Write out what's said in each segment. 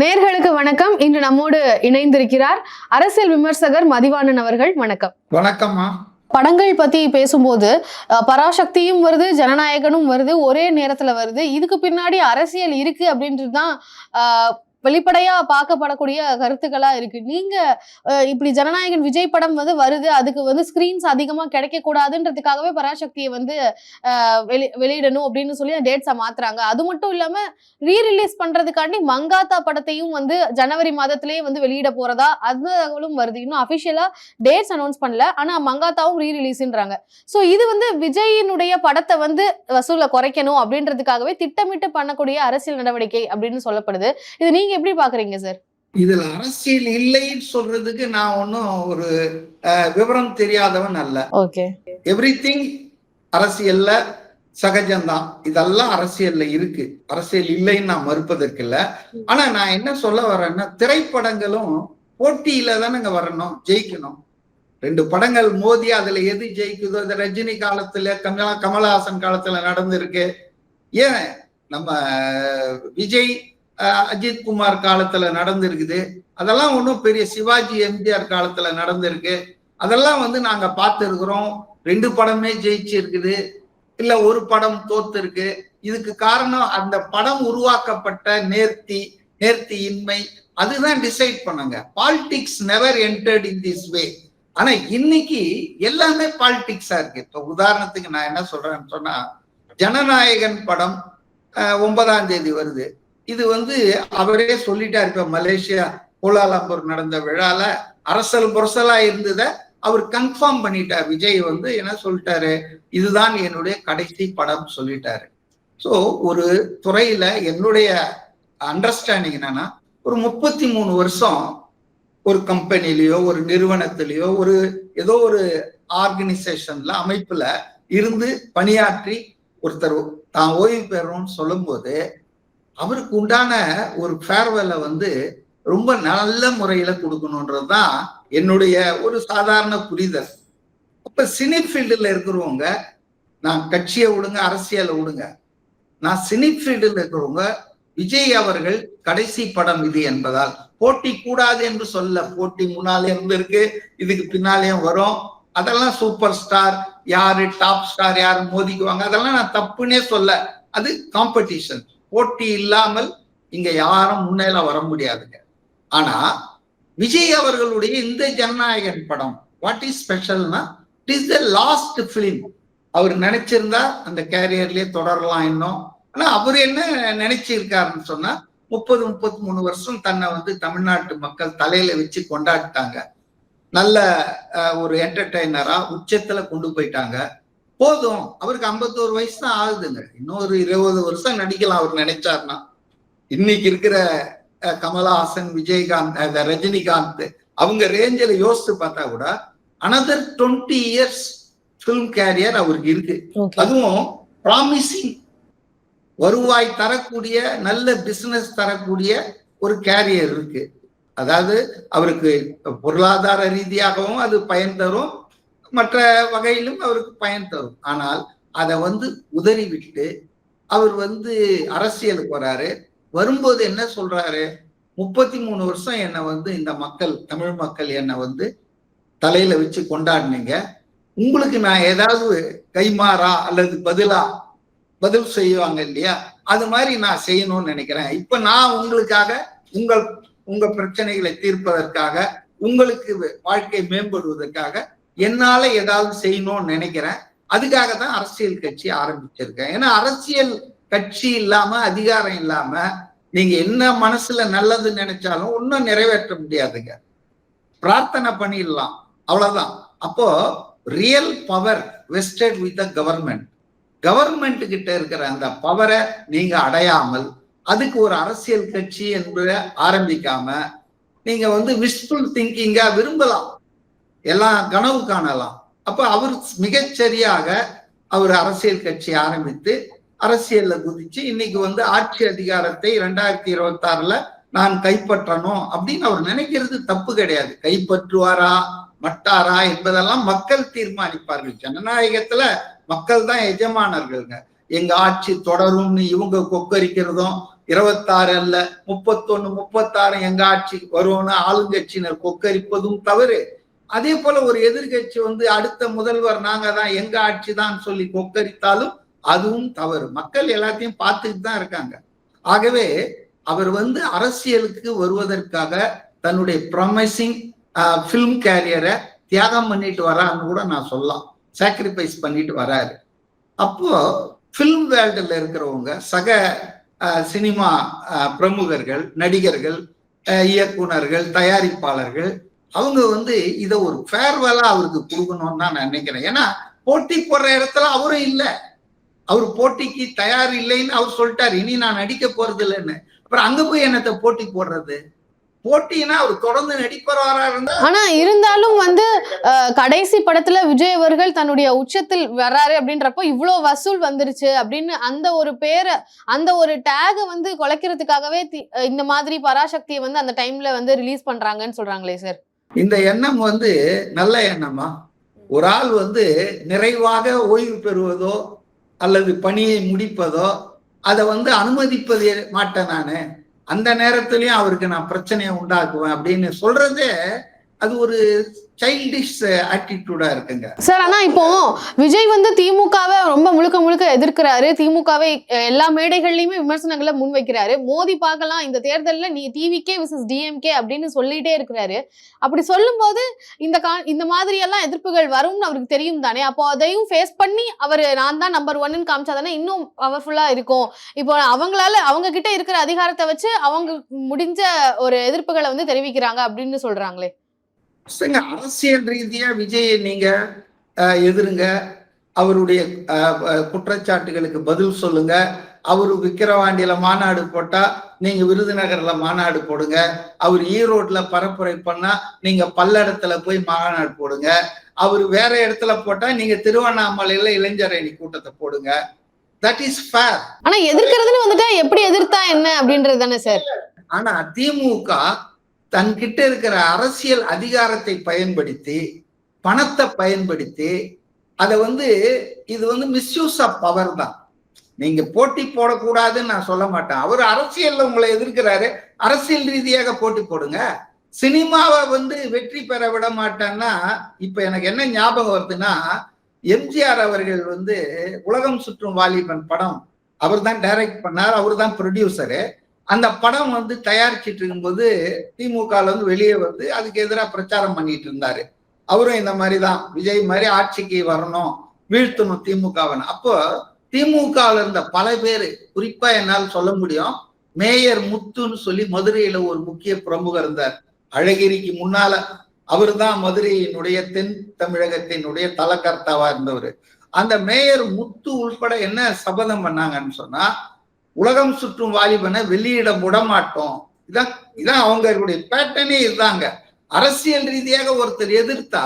நேர்களுக்கு வணக்கம். இன்று நம்மோடு இணைந்திருக்கிறார் அரசியல் விமர்சகர் மதிவாணன் அவர்கள். வணக்கம். வணக்கம்மா. படங்கள் பத்தி பேசும்போது பராசக்தியும் வருது ஜனநாயகனும் வருது ஒரே நேரத்துல வருது. இதுக்கு பின்னாடி அரசியல் இருக்கு அப்படின்றது தான் வெளிப்படையா பார்க்கப்படக்கூடிய கருத்துக்களா இருக்கு. நீங்க இப்படி ஜனநாயகன் விஜய் படம் வந்து வருது அதுக்கு வந்து ஸ்கிரீன்ஸ் அதிகமா கிடைக்க கூடாதுன்றதுக்காகவே பராசக்தியை வந்து வெளி வெளியிடணும் அப்படின்னு சொல்லி டேட்ஸை மாத்துறாங்க. அது மட்டும் இல்லாம ரீ ரிலீஸ் பண்றதுக்காண்டி மங்காத்தா படத்தையும் வந்து ஜனவரி மாதத்திலேயே வந்து வெளியிட போறதா அந்த தகவலும் வருது. இன்னும் அபிஷியலா டேட்ஸ் அனௌன்ஸ் பண்ணல ஆனா மங்காத்தாவும் ரீ ரிலீஸ்ன்றாங்க ஸோ இது வந்து விஜயினுடைய படத்தை வந்து வசூலை குறைக்கணும் அப்படின்றதுக்காகவே திட்டமிட்டு பண்ணக்கூடிய அரசியல் நடவடிக்கை அப்படின்னு சொல்லப்படுது. இது நீங்க எப்படி பாக்குறீங்க சார் இதுல அரசியல் இல்லைன்னு சொல்றதுக்கு நான் ஒன்றும் ஒரு விவரம் தெரியாதவன் அல்ல. ஓகே. எவ்ரி அரசியல்ல சகஜம்தான். இதெல்லாம் அரசியல்ல இருக்கு. அரசியல் இல்லைன்னு நான் மறுப்பதற்கு இல்ல. ஆனா நான் என்ன சொல்ல வரேன்னா திரைப்படங்களும் போட்டியில தானேங்க வரணும் ஜெயிக்கணும். ரெண்டு படங்கள் மோதி அதுல எது ஜெயிக்குதோ இந்த ரஜினி காலத்துல கமலா கமலஹாசன் காலத்துல நடந்திருக்கு. ஏன் நம்ம விஜய் அஜித் குமார் காலத்துல நடந்திருக்குது. அதெல்லாம் ஒன்றும் பெரிய சிவாஜி எம்ஜிஆர் காலத்துல நடந்திருக்கு. அதெல்லாம் வந்து நாங்க பார்த்துருக்குறோம். ரெண்டு படமே ஜெயிச்சு இருக்குது இல்ல ஒரு படம் தோத்து இருக்கு இதுக்கு காரணம் அந்த படம் உருவாக்கப்பட்ட நேர்த்தி நேர்த்தி இன்மை அதுதான் டிசைட் பண்ணுங்க. Politics never entered in this way ஆனா இன்னைக்கு எல்லாமே பாலிடிக்ஸா இருக்கு. இப்போ உதாரணத்துக்கு நான் என்ன சொல்றேன்னு சொன்னா ஜனநாயகன் படம் ஒன்பதாம் தேதி வருது. இது வந்து அவரே சொல்லிட்டாரு இப்ப மலேசியா கோலாலம்பூர் நடந்த விழால அரசல் புரசலா இருந்தத அவர் கன்ஃபார்ம் பண்ணிட்டார். விஜய் வந்து என்ன சொல்லிட்டாரு? இதுதான் என்னுடைய கடைசி படம் சொல்லிட்டாரு. ஸோ ஒரு துறையில என்னுடைய அண்டர்ஸ்டாண்டிங் என்னன்னா ஒரு முப்பத்தி மூணு வருஷம் ஒரு கம்பெனிலேயோ ஒரு நிறுவனத்திலேயோ ஒரு ஏதோ ஒரு ஆர்கனைசேஷன்ல அமைப்புல இருந்து பணியாற்றி ஒருத்தர் தான் ஓய்வு பெறணும்னு சொல்லும்போது அவருக்கு உண்டான ஒரு ஃபேர்வெல்லை வந்து ரொம்ப நல்ல முறையில கொடுக்கணுன்றது தான் என்னுடைய ஒரு சாதாரண புரிதல். அப்ப சினிஃபீல்டில் இருக்கிறவங்க நான் கட்சியை விடுங்க அரசியலை விடுங்க. நான் சினி ஃபீல்டில் இருக்கிறவங்க விஜய் அவர்கள் கடைசி படம் இது என்பதால் போட்டி கூடாது என்று சொல்ல போட்டி முன்னாலே இருந்திருக்கு இதுக்கு பின்னாலேயும் வரும். அதெல்லாம் சூப்பர் ஸ்டார் யாரு டாப் ஸ்டார் யாரு மோதிக்குவாங்க அதெல்லாம் நான் தப்புன்னே சொல்ல. அது காம்படிஷன் போட்டி இல்லாமல் இங்க யாரும் முன்னேல வர முடியாதுங்க. ஆனா விஜய் அவர்களுடைய இந்த ஜனநாயகன் படம் what is ஸ்பெஷல்னா it is the last film அவர் நினைச்சிருந்தா அந்த கேரியர்லயே தொடரலாம் இன்னும். ஆனா அவர் என்ன நினைச்சிருக்காருன்னு சொன்னா முப்பது முப்பத்தி மூணு வருஷம் தன்னை வந்து தமிழ்நாட்டு மக்கள் தலையில வச்சு கொண்டாடிட்டாங்க. நல்ல ஒரு என்டர்டைனரா உச்சத்துல கொண்டு போயிட்டாங்க. போதும். அவருக்கு ஐம்பத்தோரு வயசு தான் ஆகுதுங்க. இன்னொரு இருபது வருஷம் நடிக்கலாம் அவர் நினைச்சாருன்னா. இன்னைக்கு இருக்கிற கமலஹாசன் விஜயகாந்த் ரஜினிகாந்த் அவங்க ரேஞ்சில் யோசிச்சு பார்த்தா கூட another twenty years film career அவருக்கு இருக்கு. அதுவும் ப்ராமிசிங் வருவாய் தரக்கூடிய நல்ல பிசினஸ் தரக்கூடிய ஒரு கேரியர் இருக்கு. அதாவது அவருக்கு பொருளாதார ரீதியாகவும் அது பயன் தரும். மற்ற வகையிலும் அவருக்கு பயன் தரும். ஆனால் அதை வந்து உதறி விட்டு அவர் வந்து அரசியலுக்கு வராரு வரும்போது என்ன சொல்றாரு? முப்பத்தி மூணு வருஷம் என்னை வந்து இந்த மக்கள் தமிழ் மக்கள் என்னை வந்து தலையில வச்சு கொண்டாடினீங்க. உங்களுக்கு நான் ஏதாவது கைமாறா அல்லது பதிலா பதில் செய்வாங்க இல்லையா? அது மாதிரி நான் செய்யணும்னு நினைக்கிறேன். இப்ப நான் உங்களுக்காக உங்கள் உங்க பிரச்சனைகளை தீர்ப்பதற்காக உங்களுக்கு வாழ்க்கை மேம்படுவதற்காக என்னால ஏதாவது செய்யணும்னு நினைக்கிறேன். அதுக்காக தான் அரசியல் கட்சி ஆரம்பிச்சிருக்கேன் ஏன்னா அரசியல் கட்சி இல்லாம அதிகாரம் இல்லாம நீங்க என்ன மனசுல நல்லது நினைச்சாலும் ஒன்னும் நிறைவேற்ற முடியாதுங்க. பிரார்த்தனை பண்ணிடலாம். அவ்வளவுதான். அப்போ real power vested with the government government கிட்ட இருக்கிற அந்த பவரை நீங்க அடையாமல் அதுக்கு ஒரு அரசியல் கட்சி என்பதை ஆரம்பிக்காம நீங்க வந்து விஷ்ஃபுல் திங்கிங்கா விரும்பலாம். எல்லாம் கனவு காணலாம். அப்ப அவர் மிகச்சரியாக அவர் அரசியல் கட்சி ஆரம்பித்து அரசியல்ல குதிச்சு இன்னைக்கு வந்து ஆட்சி அதிகாரத்தை ரெண்டாயிரத்தி இருபத்தி ஆறுல நான் கைப்பற்றணும் அப்படின்னு அவர் நினைக்கிறது தப்பு கிடையாது. கைப்பற்றுவாரா மட்டாரா என்பதெல்லாம் மக்கள் தீர்மானிப்பார்கள். ஜனநாயகத்துல மக்கள் தான் எஜமானர்கள்ங்க. எங்க ஆட்சி தொடரும்னு இவங்க கொக்கரிக்கிறதும் இருபத்தாறு அல்ல முப்பத்தொன்னு முப்பத்தாறு எங்க ஆட்சிக்கு வரும்னு ஆளுங்கட்சியினர் கொக்கரிப்பதும் தவறு. அதே போல ஒரு எதிர்கட்சி வந்து அடுத்த முதல்வர் நாங்க தான் எங்க ஆட்சி தான் சொல்லி கொக்கரித்தாலும் அதுவும் தவறு. மக்கள் எல்லாத்தையும் பார்த்துட்டு தான் இருக்காங்க. ஆகவே அவர் வந்து அரசியலுக்கு வருவதற்காக தன்னுடைய ப்ரொமைசிங் ஃபிலிம் கேரியரை தியாகம் பண்ணிட்டு வரான்னு கூட நான் சொல்லலாம். சாக்ரிஃபைஸ் பண்ணிட்டு வராரு. அப்போ ஃபிலிம் வேர்ல்டில் இருக்கிறவங்க சக சினிமா பிரமுகர்கள் நடிகர்கள் இயக்குனர்கள் தயாரிப்பாளர்கள் அவங்க வந்து இதை ஒரு ஃபேர்வெலா அவருக்கு கொடுக்கணும்னு தான் நான் நினைக்கிறேன். ஏன்னா போட்டி போடுற இடத்துல அவரும் இல்லை. அவர் போட்டிக்கு தயார் இல்லைன்னு அவர் சொல்லிட்டார். இனி நான் நடிக்க போறது இல்லைன்னு. அப்புறம் அங்க போய் என்னத்தை போட்டி போடுறது? போட்டினா அவர் தொடர்ந்து நடிப்பவரா இருந்தா? ஆனா இருந்தாலும் வந்து கடைசி படத்துல விஜய் அவர்கள் தன்னுடைய உச்சத்தில் வர்றாரு அப்படின்றப்போ இவ்வளவு வசூல் வந்துருச்சு அப்படின்னு அந்த ஒரு பேரை அந்த ஒரு டேக வந்து குலைக்கிறதுக்காகவே தி- இந்த மாதிரி பராசக்தியை வந்து அந்த டைம்ல வந்து ரிலீஸ் பண்றாங்கன்னு சொல்றாங்களே சார் இந்த எண்ணம் வந்து நல்ல எண்ணமா? ஒரு ஆள் வந்து நிறைவாக ஓய்வு பெறுவதோ அல்லது பணியை முடிப்பதோ அதை வந்து அனுமதிப்பது மாட்டேன் நான். அந்த நேரத்திலயும் அவருக்கு நான் பிரச்சனையை உண்டாக்குவேன் அப்படின்னு சொல்றதே அது ஒரு சைல்டிஷ் uh, ஆட்டிடியூடா இருக்குங்க. சார் ஆனா இப்போ விஜய் வந்து திமுகவை ரொம்ப முழுக்க முழுக்க எதிர்க்கிறாரு. திமுகவை எல்லா மேடைகள்லயுமே விமர்சனங்களை முன்வைக்கிறாரு. மோதி பார்க்கலாம் இந்த தேர்தல்ல நீ டிவிகே விசஸ் டிஎம்கே அப்படின்னு சொல்லிட்டே இருக்கிறாரு. அப்படி சொல்லும்போது இந்த கா இந்த மாதிரி எல்லாம் எதிர்ப்புகள் வரும்னு அவருக்கு தெரியும் தானே. அப்போ அதையும் ஃபேஸ் பண்ணி அவர் நான் தான் நம்பர் ஒன்னு காமிச்சா தானே இன்னும் பவர்ஃபுல்லா இருக்கும். இப்போ அவங்களால அவங்க கிட்ட இருக்கிற அதிகாரத்தை வச்சு அவங்க முடிஞ்ச ஒரு எதிர்ப்புகளை வந்து தெரிவிக்கிறாங்க அப்படின்னு சொல்றாங்களே. அரசியல் ரீதியா விஜயை நீங்க எதிருங்க. அவருடைய குற்றச்சாட்டுகளுக்கு பதில் சொல்லுங்க. அவரு விக்கிரவாண்டியில மாநாடு போட்டா நீங்க விருதுநகர்ல மாநாடு போடுங்க. அவர் ஈரோட்ல பரப்புரை பண்ணா நீங்க பல்லடத்துல போய் மாநாடு போடுங்க. அவர் வேற இடத்துல போட்டா நீங்க திருவண்ணாமலையில இளைஞர் அணி கூட்டத்தை போடுங்க. தட் இஸ் ஃபேர் ஆனா எதிர்க்கிறதுன்னு வந்துட்டா எப்படி எதிர்த்தா என்ன அப்படின்றது தானே சார் ஆனா திமுக தன்கிட்ட இருக்கிற அரசியல் அதிகாரத்தை பயன்படுத்தி பணத்தை பயன்படுத்தி அதை வந்து இது வந்து மிஸ்யூஸ் ஆஃப் பவர் தான். நீங்க போட்டி போடக்கூடாதுன்னு நான் சொல்ல மாட்டேன். அவர் அரசியல்ல உங்களை எதிர்க்கிறாரு. அரசியல் ரீதியாக போட்டி போடுங்க. சினிமாவை வந்து வெற்றி பெற விட மாட்டேன்னா இப்ப எனக்கு என்ன ஞாபகம் வருதுன்னா எம்ஜிஆர் அவர்கள் வந்து உலகம் சுற்றும் வாலிபன் படம் அவர் தான் டைரக்ட் பண்ணார் அவர் தான் ப்ரொடியூசரு அந்த படம் வந்து தயாரிச்சிட்டு இருக்கும்போது திமுகல வந்து வெளியே வந்து அதுக்கு எதிராக பிரச்சாரம் பண்ணிட்டு இருந்தாரு. அவரும் இந்த மாதிரி தான் விஜய் மாதிரி ஆட்சிக்கு வரணும். வீழ்த்தணும் திமுகவன். அப்போ திமுகல இருந்த பல பேர் குறிப்பா என்னால் சொல்ல முடியும் மேயர் முத்துன்னு சொல்லி மதுரையில ஒரு முக்கிய பிரமுகர் இருந்தார். அழகிரிக்கு முன்னால அவர் தான் மதுரையினுடைய தென் தமிழகத்தினுடைய தலக்கர்த்தாவா இருந்தவர். அந்த மேயர் முத்து உள்பட என்ன சபதம் பண்ணாங்கன்னு சொன்னா உலகம் சுற்றும் வாலிபனை வெளியிட விட மாட்டோம் இதான் இதான் அவங்களுடைய பேட்டர்னே இதுதாங்க. அரசியல் ரீதியாக ஒருத்தர் எதிர்த்தா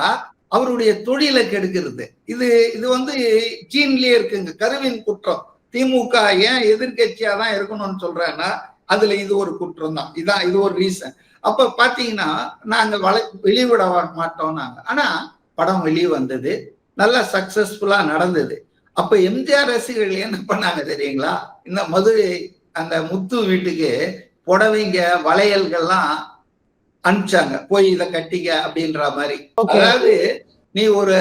அவருடைய தொழிலை கெடுக்கிறது. இது இது வந்து ஜீன்லயே இருக்குங்க. கருவின் குற்றம். திமுக ஏன் எதிர்கட்சியா தான் இருக்கணும்னு சொல்றேன்னா அதுல இது ஒரு குற்றம் தான். இதான் இது ஒரு ரீசன் அப்ப பாத்தீங்கன்னா நாங்க வள வெளிவிட மாட்டோம் நாங்க. ஆனா படம் வெளியே வந்தது நல்லா சக்சஸ்ஃபுல்லா நடந்தது. அப்ப எம்ஜிஆர் ரசிகர்கள் என்ன பண்ணாங்க தெரியுங்களா? இந்த மதுரை அந்த முத்து வீட்டுக்கு புடவைங்க வளையல்கள்லாம் அனுப்பிச்சாங்க. போய் இதை கட்டிக்க அப்படின்ற மாதிரி. அதாவது நீ ஒரு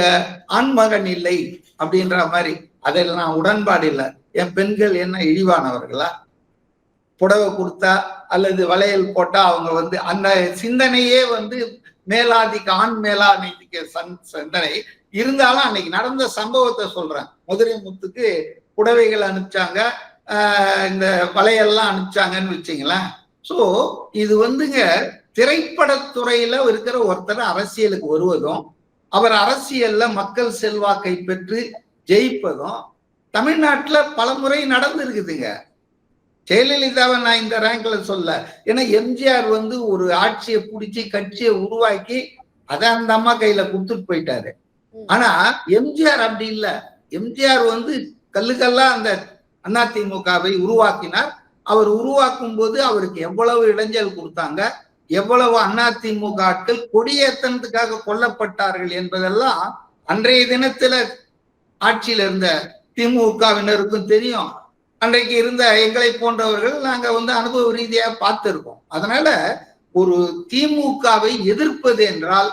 ஆண்மகன் இல்லை அப்படின்ற மாதிரி. அதில் நான் உடன்பாடு இல்லை. என் பெண்கள் என்ன இழிவானவர்களா? புடவை கொடுத்தா அல்லது வளையல் போட்டா அவங்க வந்து அந்த சிந்தனையே வந்து மேலாதிக்க ஆண் மேலாதிக்க சிந்தனை இருந்தாலும் அன்னைக்கு நடந்த சம்பவத்தை சொல்றேன். மதுரை முத்துக்கு புடவைகள் அனுப்பிச்சாங்க. இந்த வலையெல்லாம் அனுப்பிச்சாங்கன்னு வச்சிங்களேன். ஸோ இது வந்துங்க திரைப்படத்துறையில இருக்கிற ஒருத்தர் அரசியலுக்கு வருவதும் அவர் அரசியல்ல மக்கள் செல்வாக்கை பெற்று ஜெயிப்பதும் தமிழ்நாட்டில் பல முறை நடந்திருக்குதுங்க. ஜெயலலிதாவை நான் இந்த ரேங்க்ல சொல்ல ஏன்னா எம்ஜிஆர் வந்து ஒரு ஆட்சியை பிடிச்சி கட்சியை உருவாக்கி அதை அந்த அம்மா கையில கொடுத்துட்டு போயிட்டாரு. ஆனா எம்ஜிஆர் அப்படி இல்ல. எம்ஜிஆர் வந்து கல்லுக்கல்லா அந்த அதிமுகவை உருவாக்கினார். அவர் உருவாக்கும் போது அவருக்கு எவ்வளவு இளைஞர் கொடுத்தாங்க எவ்வளவு அதிமுக ஆட்கள் கொடியேற்றத்துக்காக கொல்லப்பட்டார்கள் என்பதெல்லாம் அன்றைய தினத்துல ஆட்சியில இருந்த திமுகவினருக்கும் தெரியும். அன்றைக்கு இருந்த எங்களை போன்றவர்கள் நாங்க வந்து அனுபவ ரீதியா பார்த்திருக்கோம். அதனால ஒரு திமுகவை எதிர்ப்பது என்றால்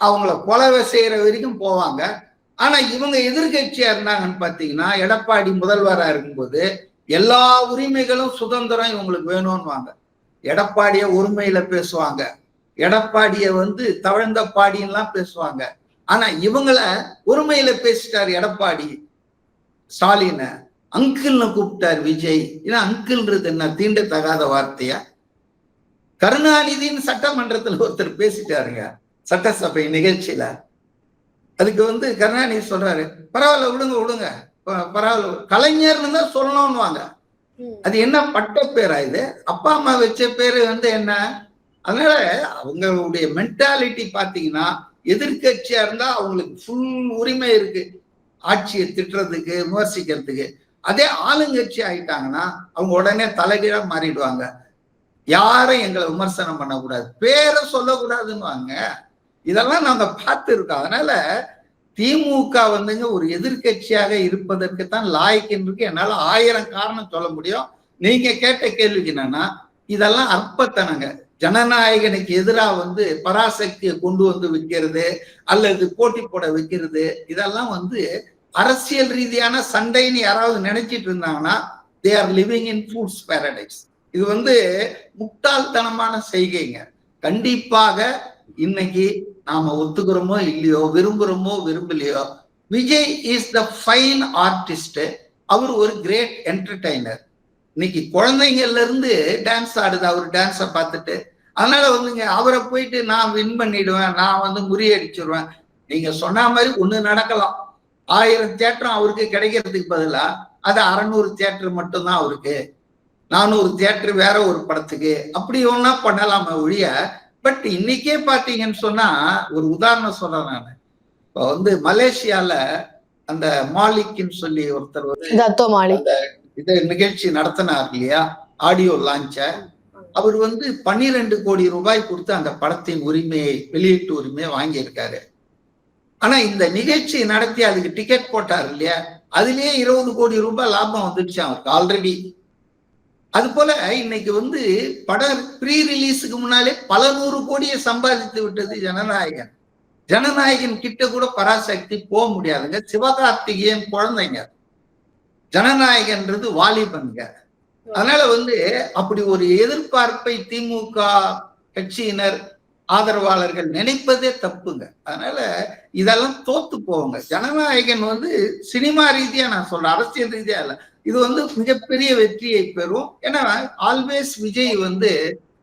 அவங்கள கொலவை செய்யற வரைக்கும் போவாங்க. ஆனா இவங்க எதிர்கட்சியா இருந்தாங்கன்னு பாத்தீங்கன்னா எடப்பாடி முதல்வரா இருக்கும்போது எல்லா உரிமைகளும் சுதந்திரம் இவங்களுக்கு வேணும்னுவாங்க. எடப்பாடிய உரிமையில பேசுவாங்க. எடப்பாடிய வந்து தவழ்ந்த பாடியெல்லாம் பேசுவாங்க. ஆனா இவங்கள உரிமையில பேசிட்டார் எடப்பாடி. ஸ்டாலின. அங்கிள்னு கூப்பிட்டார் விஜய். ஏன்னா அங்கிள்ன்றது என்ன? தீண்டத்தகாத வார்த்தையா? கருணாநிதினு சட்டமன்றத்தில் ஒருத்தர் பேசிட்டாருங்க. சட்டசபை நிகழ்ச்சியில. அதுக்கு வந்து கருணாநிதி சொல்றாரு பரவாயில்ல விடுங்க விடுங்க. பரவாயில்ல கலைஞர்னு தான் சொல்லணும்னுவாங்க. அது என்ன பட்ட பேரா இது? அப்பா அம்மா வச்ச பேரு வந்து என்ன? அதனால அவங்களுடைய மென்டாலிட்டி பாத்தீங்கன்னா எதிர்க்கட்சியா இருந்தா அவங்களுக்கு ஃபுல் உரிமை இருக்கு. ஆட்சியை திட்டுறதுக்கு விமர்சிக்கிறதுக்கு. அதே ஆளுங்கட்சி ஆயிட்டாங்கன்னா அவங்க உடனே தலைகீழா மாறிடுவாங்க. யாரும் எங்களை விமர்சனம் பண்ணக்கூடாது. பேரை சொல்லக்கூடாதுன்னுவாங்க. இதெல்லாம் நாங்க பார்த்து இருக்கோம் அதனால திமுக வந்துங்க ஒரு எதிர்க்கட்சியாக இருப்பதற்கு தான் லாய்க்குன்னு என்னால ஆயிரம் காரணம் சொல்ல முடியும். நீங்க கேட்ட கேள்விக்கு என்னன்னா இதெல்லாம் அற்பத்தனங்க. ஜனநாயகனுக்கு எதிராக வந்து பராசக்தியை கொண்டு வந்து விற்கிறது அல்லது போட்டி போட வைக்கிறது இதெல்லாம் வந்து அரசியல் ரீதியான சண்டைன்னு யாராவது நினைச்சிட்டு இருந்தாங்கன்னா they are living in fool's paradise இது வந்து முட்டாள்தனமான செய்கைங்க. கண்டிப்பாக இன்னைக்கு நாம ஒத்துக்கிறோமோ இல்லையோ விரும்புறோமோ விரும்பலையோ Vijay is the fine artist அவர் ஒரு கிரேட் என்டர்டைனர் இன்னைக்கு குழந்தைங்கள்ல இருந்து டான்ஸ் ஆடுது அவர் டான்ஸை பார்த்துட்டு. அதனால வந்துங்க அவரை போயிட்டு நான் வின் பண்ணிடுவேன் நான் வந்து முறியடிச்சிருவேன். நீங்க சொன்ன மாதிரி ஒண்ணு நடக்கலாம். ஆயிரம் தியேட்டரும் அவருக்கு கிடைக்கிறதுக்கு பதிலா அது அறநூறு தேட்டர் மட்டும்தான் அவருக்கு. நானூறு தேட்டர் வேற ஒரு படத்துக்கு. அப்படி ஒன்னா பண்ணலாமே ஒழிய பட் இன்னைக்கே பாத்தீங்கன்னு சொன்னா ஒரு உதாரணம் சொல்றேன் நான். இப்போ வந்து மலேசியால அந்த மாலிக்னு சொல்லி ஒருத்தர் வந்து இது நிகழ்ச்சி நடத்தினார் இல்லையா? ஆடியோ லான்ச்ச. அவர் வந்து பன்னிரெண்டு கோடி ரூபாய் கொடுத்து அந்த படத்தின் உரிமையை வெளியீட்டு உரிமையை வாங்கியிருக்காரு. ஆனா இந்த நிகழ்ச்சி நடத்தி அதுக்கு டிக்கெட் போட்டார் இல்லையா? அதுலயே இருபது கோடி ரூபாய் லாபம் வந்துடுச்சு அவருக்கு. ஆல்ரெடி அது போல இன்னைக்கு வந்து படம் ப்ரீ ரிலீஸுக்கு முன்னாலே பல நூறு கோடியை சம்பாதித்து விட்டது ஜனநாயகன். ஜனநாயகன் கிட்ட கூட பராசக்தி போக முடியாதுங்க. சிவகார்த்திகேயன் குழந்தைங்க. ஜனநாயகன்றது வாலிபன்க அதனால வந்து அப்படி ஒரு எதிர்பார்ப்பை திமுக கட்சியினர் ஆதரவாளர்கள் நினைப்பதே தப்புங்க. அதனால இதெல்லாம் தோத்து போவாங்க ஜனநாயகன் வந்து சினிமா ரீதியா நான் சொல்றேன். அரசியல் ரீதியா இல்லை. இது வந்து மிகப்பெரிய வெற்றியை பெறும். ஏன்னா ஆல்வேஸ் விஜய் வந்து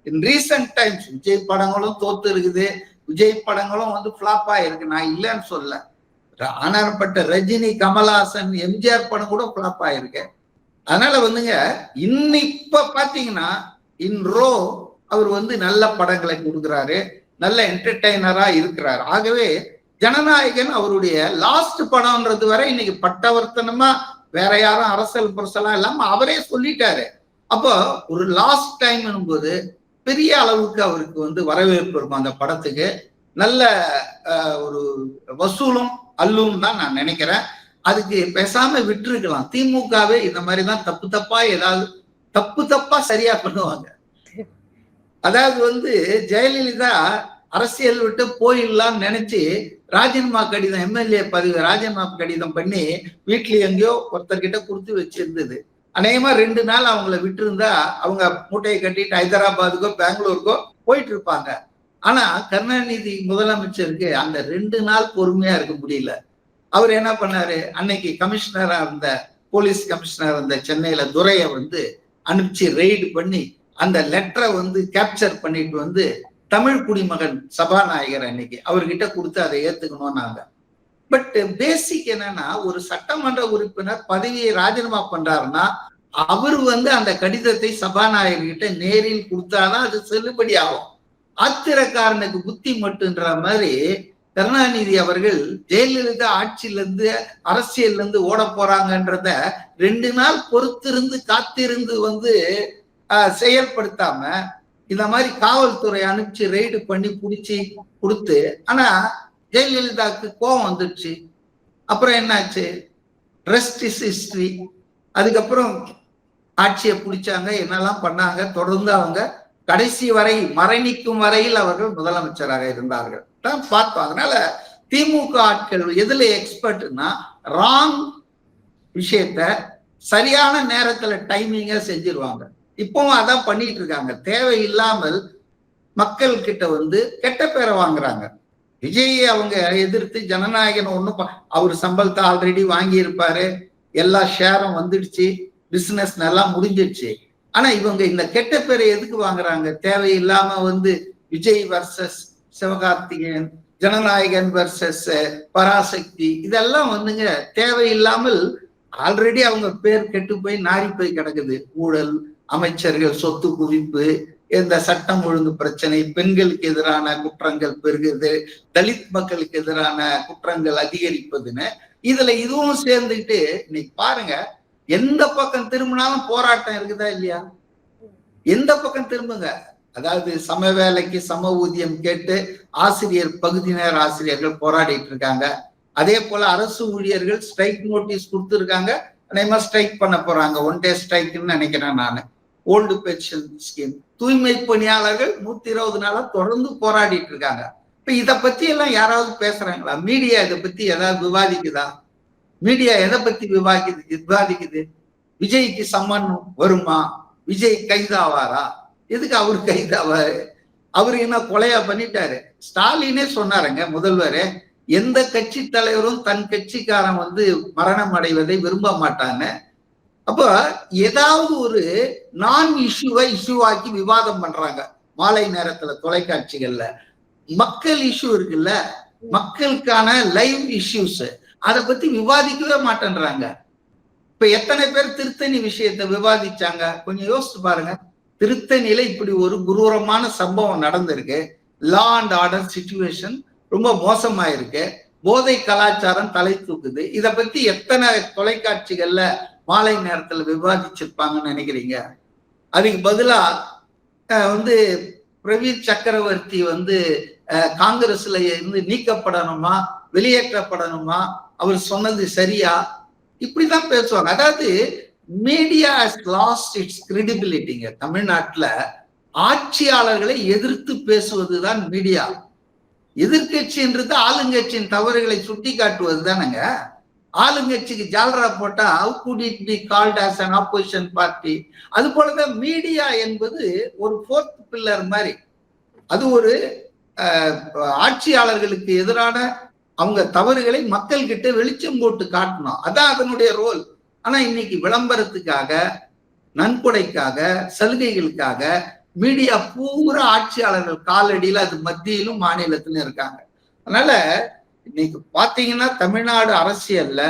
இன் ரீசன்ட் டைம்ஸ் விஜய் படங்களும் தோத்து இருக்குது. விஜய் படங்களும் வந்து ஃபிளாப் ஆயிருக்கு. நான் இல்லைன்னு சொல்ல ஆனாரப்பட்ட ரஜினி கமல்ஹாசன் எம்ஜிஆர் படம் கூட ஃபிளாப் ஆயிருக்கு. அதனால வந்துங்க இன்னிப்ப பாத்தீங்கன்னா இன் ரோ அவர் வந்து நல்ல படங்களை கொடுக்குறாரு. நல்ல என்டர்டைனரா இருக்கிறார். ஆகவே ஜனநாயகன் அவருடைய லாஸ்ட் படம்ன்றது வரை இன்னைக்கு பட்டவர்த்தனமா வேற யாரும் அரசல் புரசலாம் இல்லாம அவரே சொல்லிட்டாரு. அப்போ ஒரு லாஸ்ட் டைம் போது பெரிய அளவுக்கு அவருக்கு வந்து வரவேற்பு இருக்கும் அந்த படத்துக்கு. நல்ல ஒரு வசூலும் அல்லும் தான் நான் நினைக்கிறேன். அதுக்கு பேசாம விட்டுருக்கலாம். திமுகவே இந்த மாதிரி தான் தப்பு தப்பா ஏதாவது தப்பு தப்பா சரியா பண்ணுவாங்க. அதாவது வந்து ஜெயலலிதா அரசியல் விட்டு போயிடலாம்னு நினைச்சு ராஜினாமா கடிதம் எம்எல்ஏ பதிவு ராஜினாமா கடிதம் பண்ணி வீட்டுல எங்கேயோ ஒருத்தர்கிட்ட கொடுத்து வச்சிருந்தது. அநேகமா ரெண்டு நாள் அவங்கள விட்டுருந்தா அவங்க மூட்டையை கட்டிட்டு ஹைதராபாத்துக்கோ பெங்களூருக்கோ போயிட்டு இருப்பாங்க. ஆனா கருணாநிதி முதலமைச்சருக்கு அந்த ரெண்டு நாள் பொறுமையா இருக்க முடியல. அவர் என்ன பண்ணாரு? அன்னைக்கு கமிஷனரா இருந்த போலீஸ் கமிஷனர் இருந்த சென்னையில துரைய வந்து அனுப்பிச்சு ரெய்டு பண்ணி அந்த லெட்டரை வந்து கேப்சர் பண்ணிட்டு வந்து தமிழ் குடிமகன் சபாநாயகர் அன்னைக்கு அவர்கிட்ட கொடுத்து அதை ஏத்துக்கணும் நாங்க பட் பேசிக் என்னன்னா ஒரு சட்டமன்ற உறுப்பினர் பதவியை ராஜினாமா பண்றாருன்னா அவர் வந்து அந்த கடிதத்தை சபாநாயகர்கிட்ட நேரில் கொடுத்தாதான் அது செல்லுபடி ஆகும். ஆத்திரக்காரனுக்கு புத்தி மட்டுன்ற மாதிரி கருணாநிதி அவர்கள் ஜெயலலிதா ஆட்சியில இருந்து அரசியல்ல இருந்து ஓட போறாங்கன்றத ரெண்டு நாள் பொறுத்திருந்து காத்திருந்து வந்து செயல்படுத்தாம இந்த மாதிரி காவல்துறை அனுப்பிச்சு ரெய்டு பண்ணி பிடிச்சி கொடுத்து ஆனா ஜெயலலிதாவுக்கு கோபம் வந்துடுச்சு. அப்புறம் என்னாச்சு? ரெஸ்ட் இஸ் ஹிஸ்டரி அதுக்கப்புறம் ஆட்சியை பிடிச்சாங்க என்னெல்லாம் பண்ணாங்க தொடர்ந்து அவங்க கடைசி வரை மரணிக்கும் வரையில் அவர்கள் முதலமைச்சராக இருந்தார்கள். தான் பார்த்தோம். அதனால திமுக ஆட்கள் எதுல எக்ஸ்பர்ட்னா ராங் விஷயத்த சரியான நேரத்துல டைமிங்க செஞ்சிருவாங்க. இப்பவும் அதான் பண்ணிட்டு இருக்காங்க. தேவையில்லாமல் மக்கள் கிட்ட வந்து கெட்ட பேரை வாங்குறாங்க. விஜய் அவங்க எதிர்த்து ஜனநாயகன் ஒன்றும் அவர் சம்பளத்தை ஆல்ரெடி வாங்கி இருப்பாரு எல்லா ஷேரும் வந்துடுச்சு. பிசினஸ் நல்லா முடிஞ்சிடுச்சு. ஆனா இவங்க இந்த கெட்ட பேரை எதுக்கு வாங்குறாங்க? தேவையில்லாம வந்து விஜய் வர்சஸ் சிவகார்த்திகேயன் ஜனநாயகன் வர்சஸ் பராசக்தி இதெல்லாம் வந்துங்க தேவையில்லாமல் ஆல்ரெடி அவங்க பேர் கெட்டு போய் நாரி போய் கிடக்குது. ஊழல் அமைச்சர்கள் சொத்து குவிப்பு இந்த சட்டம் ஒழுங்கு பிரச்சனை பெண்களுக்கு எதிரான குற்றங்கள் பெருகுது தலித் மக்களுக்கு எதிரான குற்றங்கள் அதிகரிப்பதுன்னு இதுல இதுவும் சேர்ந்துக்கிட்டு இன்னைக்கு பாருங்க எந்த பக்கம் திரும்பினாலும் போராட்டம் இருக்குதா இல்லையா? எந்த பக்கம் திரும்புங்க? அதாவது சம வேலைக்கு சம ஊதியம் கேட்டு ஆசிரியர் பகுதி நேர ஆசிரியர்கள் போராடிட்டு இருக்காங்க. அதே போல அரசு ஊழியர்கள் ஸ்ட்ரைக் நோட்டீஸ் கொடுத்துருக்காங்க. அநேகமா ஸ்ட்ரைக் பண்ண போறாங்க. ஒன் டே ஸ்ட்ரைக்னு நினைக்கிறேன் நான். ஓல்டு பென்ஷன் ஸ்கீம் தூய்மை பணியாளர்கள் நூத்தி இருபது நாளா தொடர்ந்து போராடிட்டு இருக்காங்க. இப்ப இத பத்தி எல்லாம் யாராவது பேசுறாங்களா? மீடியா இதை பத்தி ஏதாவது விவாதிக்குதா? மீடியா எதை பத்தி விவாதிக்குது விவாதிக்குது? விஜய்க்கு சம்மன் வருமா? விஜய் கைதாவாரா? எதுக்கு அவர் கைதாவாரு? அவர் என்ன கொலையா பண்ணிட்டாரு? ஸ்டாலினே சொன்னாருங்க முதல்வர் எந்த கட்சி தலைவரும் தன் கட்சிக்காரன் வந்து மரணம் அடைவதை விரும்ப மாட்டாங்க. அப்ப ஏதாவது ஒரு நான் இஷ்யூவை இஷ்யூ ஆக்கி விவாதம் பண்றாங்க. மாலை நேரத்துல தொலைக்காட்சிகள்ல. மக்கள் இஷ்யூ இருக்குல்ல? மக்களுக்கான லைவ் இஷ்யூஸ் அதை பத்தி விவாதிக்கவே மாட்டேன்றாங்க. இப்ப எத்தனை பேர் திருத்தணி விஷயத்தை விவாதிச்சாங்க? கொஞ்சம் யோசிச்சு பாருங்க. திருத்தணியில இப்படி ஒரு குரூரமான சம்பவம் நடந்திருக்கு. லா அண்ட் ஆர்டர் சுச்சுவேஷன் ரொம்ப மோசமாயிருக்கு. போதை கலாச்சாரம் தலை தூக்குது. இதை பத்தி எத்தனை தொலைக்காட்சிகள்ல மாலை நேரத்துல விவாதிச்சிருப்பாங்கன்னு நினைக்கிறீங்க? அதுக்கு பதிலா வந்து பிரவீன் சக்கரவர்த்தி வந்து காங்கிரஸ்ல இருந்து நீக்கப்படணுமா வெளியேற்றப்படணுமா அவர் சொன்னது சரியா? இப்படிதான் பேசுவாங்க. அதாவது மீடியா ஹஸ் லாஸ்ட் இட்ஸ் கிரெடிபிலிட்டிங்க தமிழ்நாட்டில். ஆட்சியாளர்களை எதிர்த்து பேசுவதுதான் மீடியா எதிர்கட்சின்றது ஆளுங்கட்சியின் தவறுகளை சுட்டி காட்டுவது தானேங்க ஆளுங்கட்சிக்கு ஜால்ரா போட்டா how could it be called as an opposition party அது போலதான் மீடியா என்பது ஒரு ஃபோர்த் பில்லர் மாதிரி. அது ஒரு ஆட்சியாளர்களுக்கு எதிரான அவங்க தவறுகளை மக்கள் கிட்ட வெளிச்சம் போட்டு காட்டணும். அதான் அதனுடைய ரோல் ஆனா இன்னைக்கு விளம்பரத்துக்காக நன்கொடைக்காக சலுகைகளுக்காக மீடியா பூரா ஆட்சியாளர்கள் காலடியில் அது மத்தியிலும் மாநிலத்திலும் இருக்காங்க. அதனால இன்னைக்கு பாத்தீங்கன்னா தமிழ்நாடு அரசியல்ல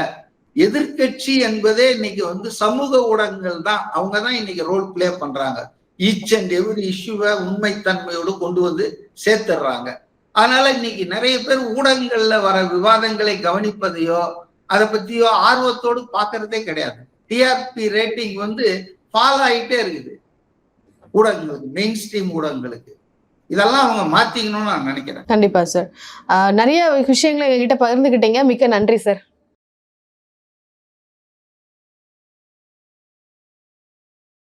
எதிர்க்கட்சி என்பதே இன்னைக்கு வந்து சமூக ஊடகங்கள் தான். அவங்க தான் இன்னைக்கு ரோல் ப்ளே பண்றாங்க. ஈச் அண்ட் எவ்ரி இஷ்யூவை உண்மைத்தன்மையோடு கொண்டு வந்து சேர்த்துடுறாங்க. அதனால இன்னைக்கு நிறைய பேர் ஊடகங்கள்ல வர விவாதங்களை கவனிப்பதையோ அதை பத்தியோ ஆர்வத்தோடு பாக்குறதே கிடையாது. டிஆர்பி ரேட்டிங் வந்து ஃபால் ஆகிட்டே இருக்குது. ஊடகங்களுக்கு மெயின் ஸ்ட்ரீம் ஊடகங்களுக்கு. இதெல்லாம் அவங்க மாத்திக்கணும்னு நான் நினைக்கிறேன். கண்டிப்பா சார் நிறைய விஷயங்களை எங்ககிட்ட பகிர்ந்துக்கிட்டீங்க மிக்க நன்றி சார்